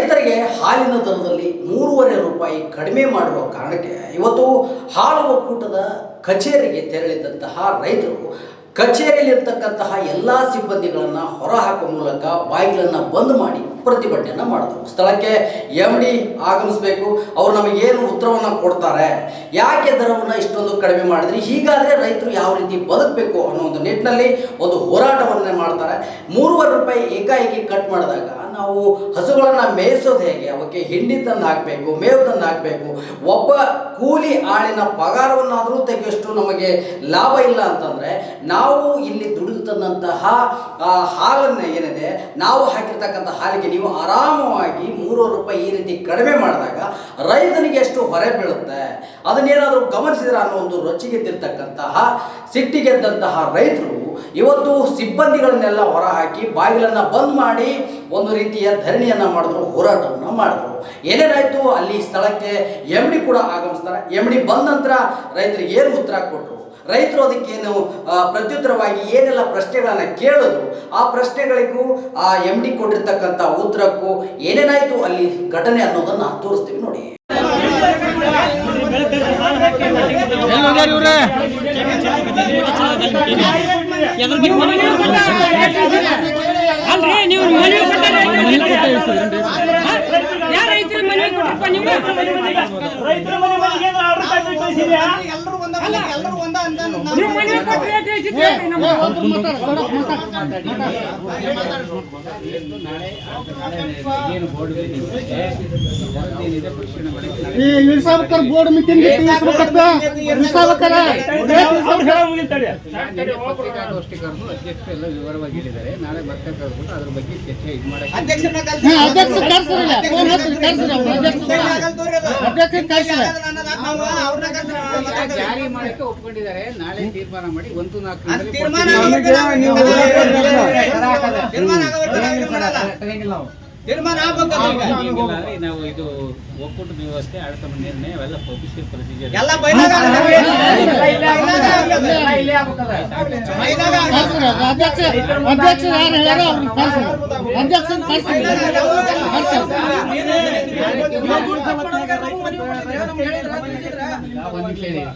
ರೈತರಿಗೆ ಹಾಲಿನ ದರದಲ್ಲಿ ಮೂರುವರೆ ರೂಪಾಯಿ ಕಡಿಮೆ ಮಾಡಿರುವ ಕಾರಣಕ್ಕೆ ಇವತ್ತು ಹಾಲು ಒಕ್ಕೂಟದ ಕಚೇರಿಗೆ ತೆರಳಿದಂತಹ ರೈತರು ಕಚೇರಿಯಲ್ಲಿರ್ತಕ್ಕಂತಹ ಎಲ್ಲ ಸಿಬ್ಬಂದಿಗಳನ್ನು ಹೊರಹಾಕುವ ಮೂಲಕ ಬಾಗಿಲನ್ನು ಬಂದ್ ಮಾಡಿ ಪ್ರತಿಭಟನೆಯನ್ನು ಮಾಡಿದ್ರು ಸ್ಥಳಕ್ಕೆ ಎಂ ಡಿ ಆಗಮಿಸಬೇಕು. ಅವ್ರು ನಮಗೇನು ಉತ್ತರವನ್ನು ಕೊಡ್ತಾರೆ? ಯಾಕೆ ದರವನ್ನು ಇಷ್ಟೊಂದು ಕಡಿಮೆ ಮಾಡಿದ್ರಿ? ಹೀಗಾದರೆ ರೈತರು ಯಾವ ರೀತಿ ಬದುಕಬೇಕು ಅನ್ನೋ ಒಂದು ನಿಟ್ಟಿನಲ್ಲಿ ಒಂದು ಹೋರಾಟವನ್ನೇ ಮಾಡ್ತಾರೆ. ಮೂರುವರೆ ರೂಪಾಯಿ ಏಕಾಏಕಿ ಕಟ್ ಮಾಡಿದಾಗ ನಾವು ಹಸುಗಳನ್ನು ಮೇಯಿಸೋದು ಹೇಗೆ? ಅವಕ್ಕೆ ಹಿಂಡಿ ತಂದು ಹಾಕಬೇಕು ಮೇವು ತಂದು ಹಾಕಬೇಕು ಒಬ್ಬ ಕೂಲಿ ಆಳಿನ ಪಗಾರವನ್ನಾದರೂ ತೆಗೆಯಷ್ಟು ನಮಗೆ ಲಾಭ ಇಲ್ಲ ಅಂತಂದರೆ ನಾವು ಇಲ್ಲಿ ದುಡಿದು ತಂದಂತಹ ಹಾಲನ್ನು ಏನಿದೆ? ನಾವು ಹಾಕಿರ್ತಕ್ಕಂಥ ಹಾಲಿಗೆ ನೀವು ಆರಾಮವಾಗಿ ಮೂರುವರೆ ರೂಪಾಯಿ ಈ ರೀತಿ ಕಡಿಮೆ ಮಾಡಿದಾಗ ರೈತನಿಗೆ ಎಷ್ಟು ಹೊರೆ ಬೀಳುತ್ತೆ? ಅದನ್ನೇನಾದರೂ ಗಮನಿಸಿದ್ರೆ ಅನ್ನೋ ಒಂದು ರೊಚ್ಚಿಗೆದ್ದಿರ್ತಕ್ಕಂತಹ ಸಿಟ್ಟಿಗೆದ್ದಂತಹ ರೈತರು ಇವತ್ತು ಸಿಬ್ಬಂದಿಗಳನ್ನೆಲ್ಲ ಹೊರಹಾಕಿ ಬಾಗಿಲನ್ನು ಬಂದ್ ಮಾಡಿ ಒಂದು ರೀತಿಯ ಧರಣಿಯನ್ನು ಮಾಡಿದ್ರು, ಹೋರಾಟವನ್ನು ಮಾಡಿದ್ರು. ಏನೇನಾಯಿತು ಅಲ್ಲಿ ಸ್ಥಳಕ್ಕೆ ಎಂ ಕೂಡ ಆಗಮಿಸ್ತಾರೆ. ಎಂ ಡಿ ಬಂದ ನಂತರ ರೈತರಿಗೆ ಏನು ಉತ್ತರ ಕೊಟ್ಟರು ರೈತರು ಅದಕ್ಕೇನು ಪ್ರತ್ಯುತ್ತರವಾಗಿ ಏನೆಲ್ಲ ಪ್ರಶ್ನೆಗಳನ್ನು ಕೇಳಿದ್ರು ಆ ಪ್ರಶ್ನೆಗಳಿಗೂ ಆ ಎಂ ಡಿ ಕೊಟ್ಟಿರ್ತಕ್ಕಂಥ ಉತ್ತರಕ್ಕೂ ಏನೇನಾಯಿತು ಅಲ್ಲಿ ಘಟನೆ ಅನ್ನೋದನ್ನು ತೋರಿಸ್ತೀವಿ ನೋಡಿ. ಅಲ್ರಿ ನೀವು ಮನವಿ ಕೊಟ್ಟಾರೆ ಯಾರ ರೈತರು ಮನವಿ ಕೊಟ್ಟಪ್ಪ ನೀವು ರೈತರ ಮನೆ ಮನೆಗೆ ಏನಾದ್ರು ಆರ್ಡರ್ ಕಾಪಿ ಕಳಿಸಿದ್ಯಾ? ನೀವು ಮನವಿ ಕೊಟ್ಟು ರೇಟ್ ಹೆಚ್ಚಿತ್ತು ಹೇಳ್ರಿ ನಮ್ಗೆ. ಈ ಇಳಿಸಾಬೇಕಾರ ಬೋರ್ಡ್ ಮೀಟಿಂಗ್ ಇಳಿಸಾಬೇಕಾರ ಎಲ್ಲ ವಿವರವಾಗಿ ಹೇಳಿದ್ದಾರೆ. ನಾಳೆ ಅದ್ರ ಬಗ್ಗೆ ಚರ್ಚೆ ಇದು ಮಾಡಕ್ಕೆ ಅಧ್ಯಕ್ಷ ಅಧ್ಯಕ್ಷ ಜಾರಿ ಮಾಡಕ್ಕೆ ಒಪ್ಕೊಂಡಿದ್ದಾರೆ. ನಾಳೆ ತೀರ್ಮಾನ ಮಾಡಿ ಒಂದು ನಾಲ್ಕು ನಾವು ಇದು ಒಕ್ಕೂಟದ ವ್ಯವಸ್ಥೆ ಆಡಳಿತ ನಿರ್ಣಯ ಪ್ರೊಸೀಜರ್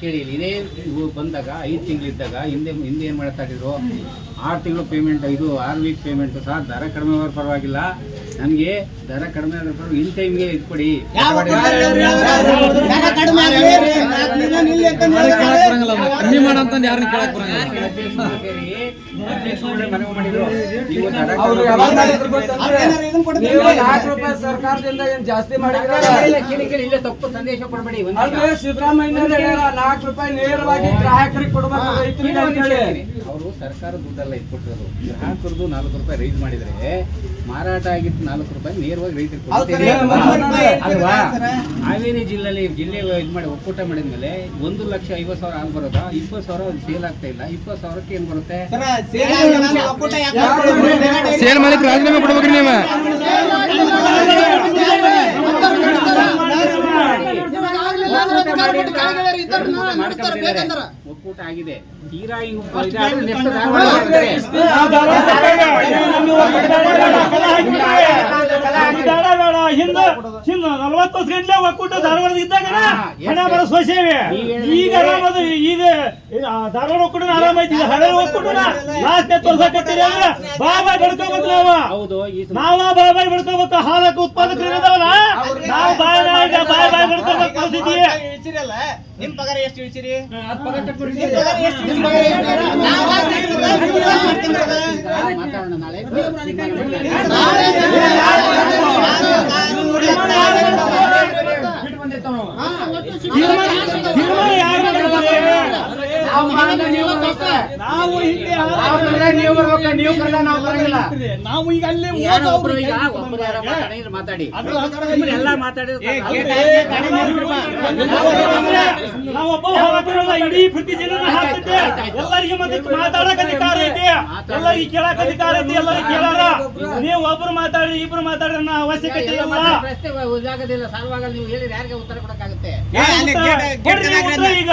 ಕೇಳಿ. ಇದೇ ಇವು ಬಂದಾಗ ಐದು ತಿಂಗಳಿದ್ದಾಗ ಹಿಂದೆ ಹಿಂದೆ ಏನ್ ಮಾಡ್ತಾ ಇದ್ರು ಆರು ತಿಂಗಳು ಪೇಮೆಂಟ್ ಇದು ಆರು ವೀಕ್ ಪೇಮೆಂಟ್ ಸಹ ದರ ಕಡಿಮೆ ಪರವಾಗಿಲ್ಲ ನನಗೆ ದರ ಕಡಿಮೆ ಆದ್ರೂ ಪರವಾಗಿಲ್ಲ ಇನ್ ಟೈಮ್ಗೆ ಇದು ಕೊಡಿ ಕಮ್ಮಿ ಮಾಡಂತಂದು ಯಾರನ್ನ ಕೇಳಕ್ ದರ ಸರ್ಕಾರದಿಂದ ಏನ್ ಜಾಸ್ತಿ ಮಾಡಿದ್ರೆ ಇಲ್ಲ, ತಪ್ಪು ಸಂದೇಶ ಕೊಡಬೇಡಿ. ಅಂದ್ರೆ ಸಿದ್ದರಾಮಯ್ಯ ನಾಲ್ಕು ರೂಪಾಯಿ ನೇರವಾಗಿ ಗ್ರಾಹಕರಿಗೆ ಕೊಡ್ಬೇಕು ರೈತರಿಗೆ ಅವರು ಸರ್ಕಾರ ದುಡ್ಡೆಲ್ಲ ಇಟ್ಕೊಟ್ಟಿರೋದು ಗ್ರಾಹಕರದು ನಾಲ್ಕು ರೂಪಾಯಿ ರೈಸ್ ಮಾಡಿದ್ರೆ ಮಾರಾಟ ಆಗಿದ್ದು ನಾಲ್ಕು ರೂಪಾಯಿ ನೇರವಾಗಿ. ಅಲ್ವಾ ಹಾವೇರಿ ಜಿಲ್ಲೆಯಲ್ಲಿ ಜಿಲ್ಲೆ ಇದು ಮಾಡಿ ಒಕ್ಕೂಟ ಮಾಡಿದ್ಮೇಲೆ ಒಂದು ಲಕ್ಷ ಐವತ್ತು ಸಾವಿರ ಹಾಲು ಬರೋದ ಇಪ್ಪತ್ತು ಸಾವಿರ ಸೇಲ್ ಆಗ್ತಾ ಇಲ್ಲ ಇಪ್ಪತ್ತು ಸಾವಿರಕ್ಕೆ ಏನ್ ಬರುತ್ತೆ ಸೇಲ್ ಮಾಲೀಕ ರಾಜೀನಾಮೆ ಕೊಡ್ಬೇಕ್ರಿ ನೀವು ಒಕ್ಕೂಟ ಆಗಿದೆ. ತೀರಾ. ಹಿಂದ ನಲವತ್ತು ವರ್ಷ ಗಂಟ್ಲೆ ಒಕ್ಕೂಟ ಧಾರವಾಡದ ಇದ್ದಾಗ ಹಣ ಬರ ಸೋಸೇವೆ ಈಗ ಆರಾಮದ ಈಗ ಧಾರವಾಡ ಒಕ್ಕೂಟ ಆರಾಮ ಐತಿ ಹಳೆ ಒಕ್ಕೂಟ ಲಾಸ್ಟ್ ತೋರ್ಸಕತ್ತೀರಿ ಅಂದ್ರೆ ಬಾಬಾ ಬಡ್ಕೋಬೇಕು ನಾವ. ಈ ನಾವ ಬಾಯ್ ಬಾಯ್ ಹಾಲಕ್ಕೆ ಉತ್ಪಾದಕರು ನಿಮ್ ಪಗಾರ ಎಷ್ಟು ಇಳಿಸಿರಿ ಮಾತಾಡೋಣ ನಾಳೆ ನಾವು ಹಿಂದೆ ನಾವು ಈಗ ಅಲ್ಲೇ ಯಾರೋ ಒಬ್ರು ಈಗ ಒಬ್ರು ಯಾರೋ ಮಾತಾಡಿದ್ರೆ ಮಾತಾಡಿ. ಎಲ್ಲ ಮಾತಾಡಿದ್ರೆ ನಾವು ಇಡೀ ಪ್ರತಿ ಜನ ಹಾಕ್ತಿದ್ದೆ ಎಲ್ಲರಿಗೆ ಮತ್ತೆ ಮಾತಾಡಕ್ ಅಧಿಕಾರ ಐತಿ. ಎಲ್ಲರಿಗೆ ಕೇಳಕ್ ಅಧಿಕಾರ ಐತಿ ಎಲ್ಲರಿಗೆ ಕೇಳಾರ. ನೀವು ಒಬ್ರು ಮಾತಾಡಿ ಇಬ್ರು ಮಾತಾಡಿದ್ರೆ ಅನ್ನೋ ಅವಶ್ಯಕತೆ ಇಲ್ಲ ಪ್ರಶ್ನೆ ಉದಾಗದಿಲ್ಲ ಸಾಲ್ವಾಗಲ್ಲ ನೀವು ಹೇಳಿದ್ರೆ ಯಾರಿಗೆ ಉತ್ತರ ಕೊಡಕ್ಕಾಗುತ್ತೆ? ಆಗುತ್ತೆ ಈಗ.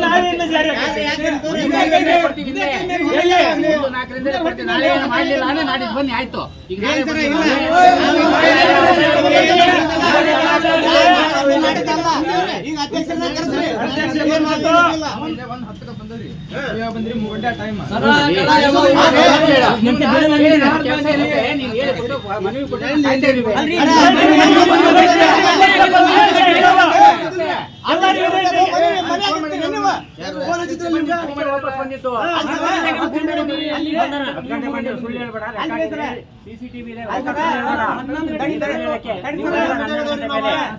ನಾಡಿದ್ದು ಬನ್ನಿ ಆಯ್ತು ಈಗ ಮನವಿ ಕೊಟ್ಟು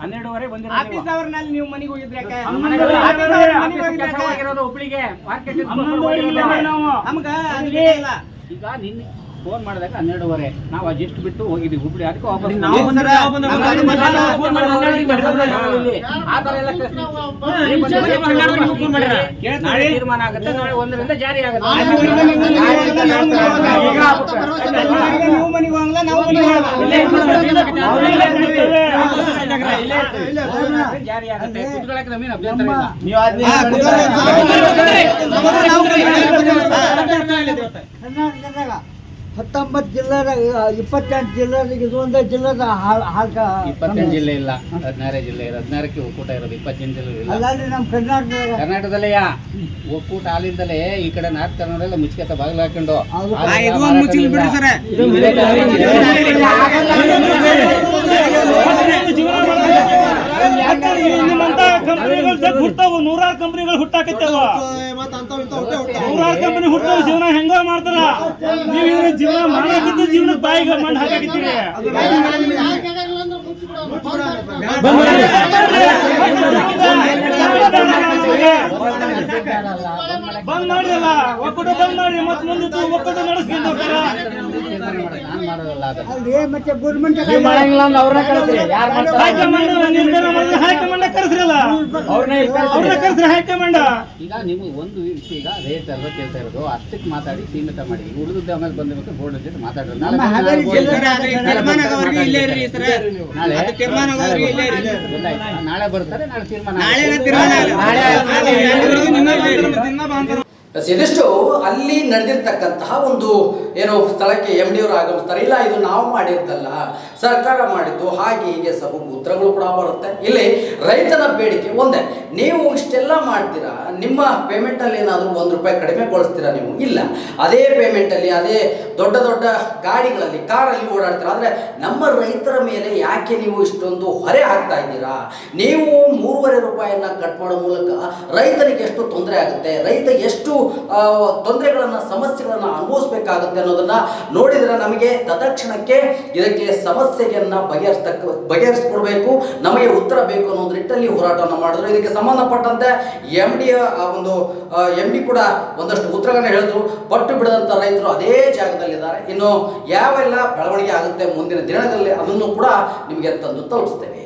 ಹನ್ನೆರಡುವರೆ ನೀವು. ಮನೆಗೆ ಹೋಗಿದ್ರೆ ಹುಬ್ಳಿಗೆ ಮಾರ್ಕೆಟ್ ನಮ್ಗ ಈಗ ನಿನ್ನೆ ಫೋನ್ ಮಾಡಿದಾಗ ಹನ್ನೆರಡುವರೆ ನಾವು ಅಜೆಸ್ಟ್ ಬಿಟ್ಟು ಹೋಗಿದ್ವಿ ಹುಬ್ಳಿ ಅದಕ್ಕೆ ವಾಪಸ್ ನಾವು ಬಂದ್ರೆ ಬಂದ್ರೆ ಫೋನ್ ಮಾಡಿ ಹನ್ನೆರಡಕ್ಕೆ ಬರ್ತಾರೆ ಇಲ್ಲಿ. ಆ ಥರ ಎಲ್ಲ ಕಳ್ಸಿ- ನೀವು ಬಂದ್ರೆ ಹನ್ನೆರಡುವರೆಗೆ ನೀವು ಫೋನ್ ಮಾಡಿರ? ನಾಳೆ ತೀರ್ಮಾನ ಆಗುತ್ತೆ ನಾಳೆ ಒಂದರಿಂದ ಜಾರಿ ಆಗುತ್ತೆ ಈಗ ನೀವು ಮನೆಗೆ ಹೋಗಲ್ಲ ನಾವು ಮನೆಗೆ ಹೋಗಲ್ಲ ಇಲ್ಲೇ ಇಟ್ಬಿಡ್ತಾರೆ. ನಾವು ಇಲ್ಲೇ ಇರ್ತೀವಿ. ಇಲ್ಲೇ ಇರ್ತೀವಿ. ಜಾರಿ ಆಗುತ್ತೆ ಕುತ್ಕೊಳ್ಳಕ್ಕೆ ನಮ್ಗೇನು ಅಭ್ಯಂತರ ಇಲ್ಲ ಕರ್ನಾಟಕದಾಗ ಹತ್ತೊಂಬತ್ತು ಜಿಲ್ಲೆದಾಗ ಇಪ್ಪತ್ತೆಂಟು ಜಿಲ್ಲೆದಾಗ ಇದು ಒಂದೇ ಜಿಲ್ಲೆದ ಇಪ್ಪತ್ತೆಂಟು ಜಿಲ್ಲೆ ಇಲ್ಲ ಹದಿನಾರೇ ಜಿಲ್ಲೆ ಇರೋದು. ಹದಿನಾರಕ್ಕೆ ಒಕ್ಕೂಟ ಇರೋದು ಇಪ್ಪತ್ತೆಂಟು ಜಿಲ್ಲೆ ಇಲ್ಲ. ಅಲ್ಲಾದ್ರೆ ನಮ್ಮ ಕರ್ನಾಟಕ ಕರ್ನಾಟಕದಲ್ಲೇ ಒಕ್ಕೂಟ ಹಾಲಿಂದಲೇ ಈ ಕಡೆ ನಾರ್ತ್ ಕನ್ನಡ ಮುಚ್ಚಿಕೆ ಬಾಗಿಲು ಹಾಕೊಂಡು. ಸರ್. ಕಂಪನಿಗಳು ಜಗ್ ಹುಟ್ಟಾವು ನೂರಾರು ಕಂಪನಿಗಳು ಹುಟ್ಟಾಕತ್ತವ ನೂರಾರು ಕಂಪನಿ ಹುಟ್ಟಾವ ಜೀವನ ಹೆಂಗ ಮಾಡ್ತಾರ. ನೀವು ಇದ್ರ ಜೀವನ ಮಾಡಾಕಿದ್ದು ಜೀವನ ಬಾಯಿಗೆ ಮಣ್ಣು ಹಾಕಾಕಿತ್ತೀರಿ. ಬಂದ್ ಮಾಡಿರಲ್ಲ ಒಕ್ಕೂಟ ಬಂದ್ ಮಾಡಿ ಮತ್ ಮುಂದೆ ಒಕ್ಕೂಟ ನಡೆಸ್ಕೊಂಡು ಹೋಗ್ತಾರ ನಾನು ಮಾಡೋದಲ್ಲ ಅದು ಅಲ್ಲಿ ಮತ್ತೆ ಗೌರ್ಮೆಂಟ್ ಹೈಕಮಾಂಡ್ ನಿರ್ಧಾರ ಮಾಡಿದ್ರೆ ಹೈಕಮಾಂಡ್ ಕರೆಸ್ರಲ್ಲ ಅವ್ರನ್ನ ಕರೆಸ್ರಿ ಹೈಕಮಾಂಡ್. ಈಗ ನೀವು ಒಂದು ವಿಷಯ ಈಗ ರೇಟ್ ಅಲ್ವಾ ಕೇಳ್ತಾ ಇರೋದು ಅಷ್ಟಕ್ಕೆ ಮಾತಾಡಿ ಸೀಮಿತ ಮಾಡಿ. ಉಳಿದ ಆಮೇಲೆ ಬಂದಿರ್ಬೇಕು ಬೋರ್ಡ್ ಜೊತೆ ಮಾತಾಡ್ರಿ. ನಾಳೆ. ನಾಳೆ ಅದು ತೀರ್ಮಾನ ಆಗೋವರೆಗೂ ಇಲ್ಲೇ ಇರ್ರಿ. ನಾಳೆ ಬರ್ತಾರೆ ನಾಳೆ ತೀರ್ಮಾನ ನಾಳೆ. ತೀರ್ಮಾನ ಇದಿಷ್ಟು ಅಲ್ಲಿ ನಡೆದಿರ್ತಕ್ಕಂತಹ ಒಂದು ಏನು ಸ್ಥಳಕ್ಕೆ ಎಂ ಡಿ ಅವರು ಆಗಮಿಸ್ತಾರೆ ಇಲ್ಲ ಇದು ನಾವು ಮಾಡಿದ್ದಲ್ಲ ಸರ್ಕಾರ ಮಾಡಿದ್ದು ಹಾಗೆ ಹೀಗೆ ಸಬು ಉತ್ತರಗಳು ಕೂಡ ಬರುತ್ತೆ ಇಲ್ಲಿ ರೈತನ ಬೇಡಿಕೆ ಒಂದೇ ನೀವು ಇಷ್ಟೆಲ್ಲ ಮಾಡ್ತೀರಾ ನಿಮ್ಮ ಪೇಮೆಂಟಲ್ಲಿ ಏನಾದರೂ ಒಂದು ರೂಪಾಯಿ ಕಡಿಮೆಗೊಳಿಸ್ತೀರಾ ನೀವು ಇಲ್ಲ ಅದೇ ಪೇಮೆಂಟಲ್ಲಿ ಅದೇ ದೊಡ್ಡ ದೊಡ್ಡ ಗಾಡಿಗಳಲ್ಲಿ ಕಾರಲ್ಲಿ ಓಡಾಡ್ತೀರಾ ಆದರೆ ನಮ್ಮ ರೈತರ ಮೇಲೆ ಯಾಕೆ ನೀವು ಇಷ್ಟೊಂದು ಹೊರೆ ಹಾಕ್ತಾ ಇದ್ದೀರಾ ನೀವು ಮೂರುವರೆ ರೂಪಾಯಿಯನ್ನು ಕಟ್ ಮಾಡೋ ಮೂಲಕ ರೈತನಿಗೆ ಎಷ್ಟು ತೊಂದರೆ ಆಗುತ್ತೆ ರೈತ ಎಷ್ಟು ತೊಂದರೆಗಳನ್ನು, ಸಮಸ್ಯೆಗಳನ್ನು ಅನುಭವಿಸಬೇಕಾಗುತ್ತೆ ಅನ್ನೋದನ್ನು ನೋಡಿದರೆ ನಮಗೆ ತತ್ಕ್ಷಣಕ್ಕೆ ಇದಕ್ಕೆ ಸಮಸ್ಯೆಯನ್ನು ಬಗೆಹರಿಸ್ತಕ್ಕ, ಬಗೆಹರಿಸ್ಕೊಡ್ಬೇಕು, ನಮಗೆ ಉತ್ತರ ಬೇಕು ಅನ್ನೋ ನಿಟ್ಟಲ್ಲಿ ಹೋರಾಟವನ್ನು ಮಾಡಿದ್ರು. ಇದಕ್ಕೆ ಸಂಬಂಧಪಟ್ಟಂತೆ ಎಂ ಡಿ ಒಂದು ಎಂ ಡಿ ಕೂಡ ಒಂದಷ್ಟು ಉತ್ತರಗಳನ್ನ ಹೇಳಿದ್ರು. ಪಟ್ಟು ಬಿಡದಂಥ ರೈತರು ಅದೇ ಜಾಗದಲ್ಲಿದ್ದಾರೆ. ಇನ್ನು ಯಾವೆಲ್ಲ ಬೆಳವಣಿಗೆ ಆಗುತ್ತೆ ಮುಂದಿನ ದಿನಗಳಲ್ಲಿ ಅದನ್ನು ಕೂಡ ನಿಮಗೆ ತಂದು ತಲುಪಿಸ್ತೇವೆ